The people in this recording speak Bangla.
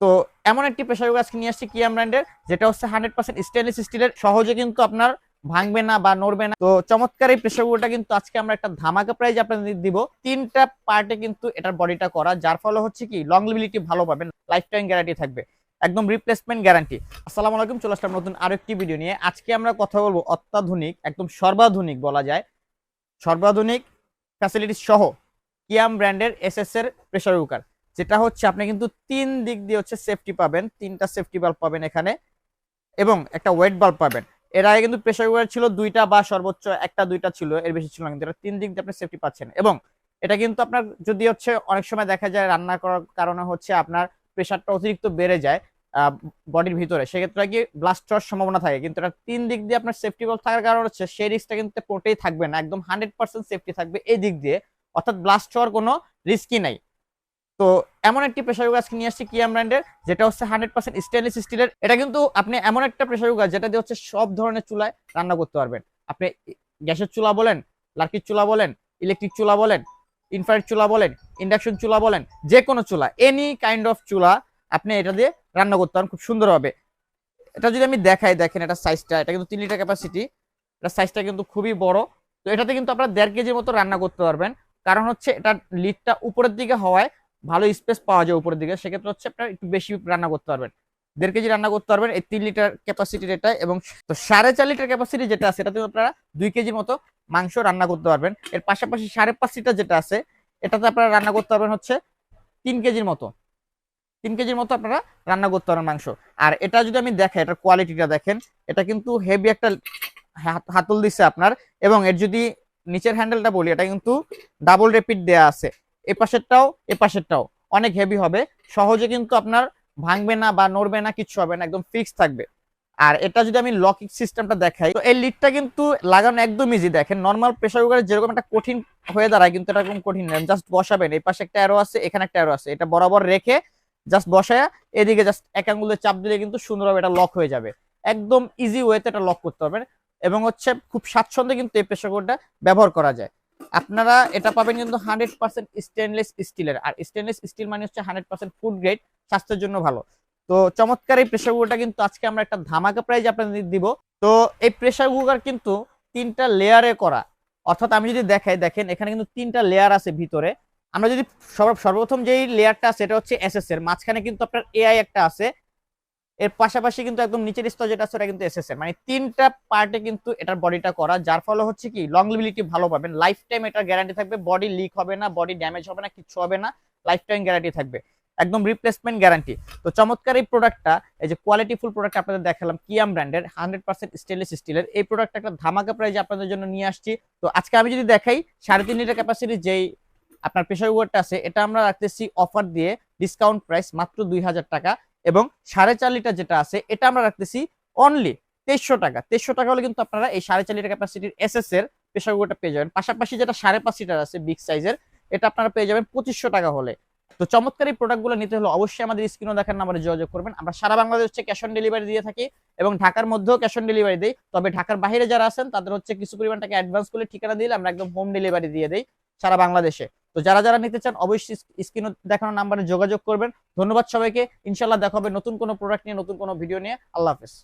তো এমন একটি প্রেসার কুকার আজকে নিয়ে আসছি কিয়াম ব্র্যান্ডের যেটা হচ্ছে হান্ড্রেড পার্সেন্ট স্টেনলেস স্টিলের সহজে কিন্তু আপনার ভাঙবে না বা নড়বে না। তো চমৎকার এই প্রেসার কুকারটা কিন্তু আজকে আমরা একটা ধামাকা প্রাইজ আপনাদের দিব। তিনটা পার্টে কিন্তু এটার বডিটা করা, যার ফলে হচ্ছে কি লংলিবিলিটি ভালো পাবেন লাইফ টাইম গ্যারান্টি থাকবে, একদম রিপ্লেসমেন্ট গ্যারান্টি আসসালামু আলাইকুম, চলে আসলাম নতুন আরও একটি ভিডিও নিয়ে। আজকে আমরা কথা বলব অত্যাধুনিক, একদম সর্বাধুনিক বলা যায়। সর্বাধুনিক ফ্যাসিলিটি সহ কিয়াম ব্র্যান্ডের এস এর প্রেসার কুকার যেটা হচ্ছে আপনি কিন্তু তিন দিক দিয়ে হচ্ছে সেফটি পাবেন, তিনটা সেফটি বাল্ব পাবেন এখানে এবং একটা ওয়েট বাল্ব পাবেন। এর আগে কিন্তু প্রেসার কুকার ছিল দুইটা বা সর্বোচ্চ একটা, দুইটা ছিল, এর বেশি ছিল না কিন্তু এটা তিন দিক দিয়ে আপনি সেফটি পাচ্ছেন। এবং এটা কিন্তু আপনার যদি হচ্ছে অনেক সময় দেখা যায় রান্না করার কারণে হচ্ছে আপনার প্রেশারটা অতিরিক্ত বেড়ে যায় বডির ভিতরে, সেক্ষেত্রে কি ব্লাস্ট হওয়ার সম্ভাবনা থাকে। কিন্তু এটা তিন দিক দিয়ে আপনার সেফটি বাল্ব থাকার কারণ হচ্ছে সেই রিস্কটা কিন্তু পোটেই থাকবে না, একদম হান্ড্রেড পার্সেন্ট সেফটি থাকবে এই দিক দিয়ে। অর্থাৎ ব্লাস্ট হওয়ার কোনো রিস্কই নাই। তো এমন একটি প্রেসার কুকার আজকে নিয়ে আসছি কিয়াম ব্র্যান্ডের যেটা হচ্ছে হান্ড্রেড পার্সেন্ট স্টেনলেস স্টিলের এটা কিন্তু আপনি এমন একটা প্রেসার কুকার যেটা দিয়ে হচ্ছে সব ধরনের চুলায় রান্না করতে পারবেন। আপনি গ্যাসের চুলা বলেন, লার্কির চুলা বলেন ইলেকট্রিক চুলা বলেন ইনফ্রারেড চুলা বলেন ইন্ডাকশন চুলা বলেন যে কোনো চুলা এনি কাইন্ড অফ চুলা আপনি এটা দিয়ে রান্না করতে পারেন, খুব সুন্দরভাবে। এটা যদি আমি দেখাই, দেখেন এটা সাইজটা এটা কিন্তু তিন লিটার ক্যাপাসিটি এটা সাইজটা কিন্তু খুবই বড়। তো এটাতে কিন্তু আপনারা দেড় কেজির মতো রান্না করতে পারবেন। কারণ হচ্ছে এটা লিডটা উপরের দিকে হওয়ায় ভালো স্পেস পাওয়া যায় উপরের দিকে। সেক্ষেত্রে হচ্ছে আপনার একটু বেশি রান্না করতে পারবেন। দেড় কেজি রান্না করতে পারবেন, এই তিন লিটার ক্যাপাসিটির এটা এবং তো সাড়ে চার লিটার ক্যাপাসিটি যেটা আছে এটাতে আপনারা দুই কেজির মতো মাংস রান্না করতে পারবেন। এর পাশাপাশি সাড়ে পাঁচ লিটার যেটা আছে, এটাতে আপনারা রান্না করতে পারবেন হচ্ছে তিন কেজির মতো। তিন কেজির মতো আপনারা রান্না করতে পারবেন মাংস। আর এটা যদি আমি দেখাই, এটার কোয়ালিটিটা দেখেন, এটা কিন্তু হেভি একটা হাত- হাতল দিচ্ছে আপনার এবং এর যদি নিচের হ্যান্ডেলটা বলি, এটা কিন্তু ডাবল রেপিড দেয়া আছে। এ পাশেরটাও এ পাশেরটাও অনেক হেভি হবে। সহজে কিন্তু আপনার ভাঙবে না বা নড়বে না কিছু হবে না, একদম ফিক্স থাকবে। আর এটা যদি আমি লকিং সিস্টেমটা দেখাই, তো এই লিডটা কিন্তু লাগানো একদম ইজি দেখেন নর্মাল প্রেসার কুকারে যেরকম একটা কঠিন হয়ে দাঁড়ায়, কিন্তু এটা এরকম কঠিন নয় জাস্ট বসাবেন, এই পাশে একটা অ্যারো আছে, এখানে একটা অ্যারো আছে। এটা বরাবর রেখে জাস্ট বসায়, এদিকে জাস্ট এক আঙ্গুলে চাপ দিলে কিন্তু সুন্দরভাবে এটা লক হয়ে যাবে। একদম ইজি ওয়েতে এটা লক করতে পারবেন। এবং হচ্ছে খুব স্বাচ্ছন্দ্যে কিন্তু এই প্রেসার কুকারটা ব্যবহার করা যায়। আপনারা এটা পাবেন কিন্তু হান্ড্রেড পার্সেন্ট স্টেনলেস স্টিলের আর স্টেনলেস স্টিল মানে হচ্ছে হান্ড্রেড পার্সেন্ট ফুড গ্রেড স্বাস্থ্যের জন্য ভালো। তো চমৎকার এই প্রেসার কুকারটা কিন্তু আজকে আমরা একটা ধামাকা প্রাইজ আপনাদের দিব। তো এই প্রেসার কুকার কিন্তু তিনটা লেয়ারে করা। অর্থাৎ আমি যদি দেখাই, দেখেন এখানে কিন্তু তিনটা লেয়ার আছে ভিতরে। আমরা যদি সর্ব- সর্বপ্রথম যেই লেয়ারটা আছে, এটা হচ্ছে এসএস এর মাঝখানে কিন্তু আপনার এআই একটা আছে। এর পাশাপাশি কিন্তু একদম নিচের স্তর যেটা আছে, ওটা কিন্তু এসএস এর মানে তিনটা পার্টে কিন্তু এটার বডিটা করা, যার ফলে হচ্ছে কি লংলিবিলিটি ভালো পাবেন। লাইফ টাইম এটার গ্যারান্টি থাকবে বডি লিক হবে না বডি ড্যামেজ হবে না কিছু হবে না লাইফ টাইম গ্যারান্টি থাকবে। একদম রিপ্লেসমেন্ট গ্যারান্টি তো চমৎকার এই প্রোডাক্টটা এই যে কোয়ালিটি ফুল প্রোডাক্ট আপনাদের দেখালাম কিয়াম ব্র্যান্ডের হান্ড্রেড পার্সেন্ট স্টেনলেস স্টিলের এই প্রোডাক্ট একটা ধামাকা প্রাইজে আপনাদের জন্য নিয়ে আসছি। তো আজকে আমি যদি দেখাই, সাড়ে তিন লিটার ক্যাপাসিটি যেই আপনার প্রেশার কুকারটা আছে, এটা আমরা রাখতেছি অফার দিয়ে ডিসকাউন্ট প্রাইস মাত্র দুই হাজার টাকা। এবং সাড়ে চার লিটার যেটা আছে, এটা আমরা রাখতেছি অনলি তেইশশো টাকা। তেইশশো টাকা হলে কিন্তু আপনারা এই সাড়ে চার লিটার ক্যাপাসিটির এস এস এর প্রেশার কুকারটা পেয়ে যাবেন। পাশাপাশি যেটা সাড়ে পাঁচ লিটার আছে বিগ সাইজের এটা আপনারা পেয়ে যাবেন পঁচিশশো টাকা হলে। তো চমৎকার এই প্রোডাক্টগুলো নিতে হলে অবশ্যই আমাদের স্ক্রিনও দেখার নাম্বারে যোগাযোগ করবেন। আমরা সারা বাংলাদেশ হচ্ছে ক্যাশ অন ডেলিভারি দিয়ে থাকি এবং ঢাকার মধ্যেও ক্যাশ অন ডেলিভারি দিই। তবে ঢাকার বাইরে যারা আছেন, তাদের হচ্ছে কিছু পরিমাণ টাকা অ্যাডভান্স করে ঠিকানা দিলে আমরা একদম হোম ডেলিভারি দিয়ে দিই সারা বাংলাদেশে। তো যারা যারা নিতে চান অবশ্যই স্ক্রিন দেখানো নাম্বারে যোগাযোগ করবেন। ধন্যবাদ সবাইকে। ইনশাল্লাহ দেখা হবে নতুন কোনো প্রোডাক্ট নিয়ে, নতুন কোনো ভিডিও নিয়ে। আল্লাহ হাফেজ।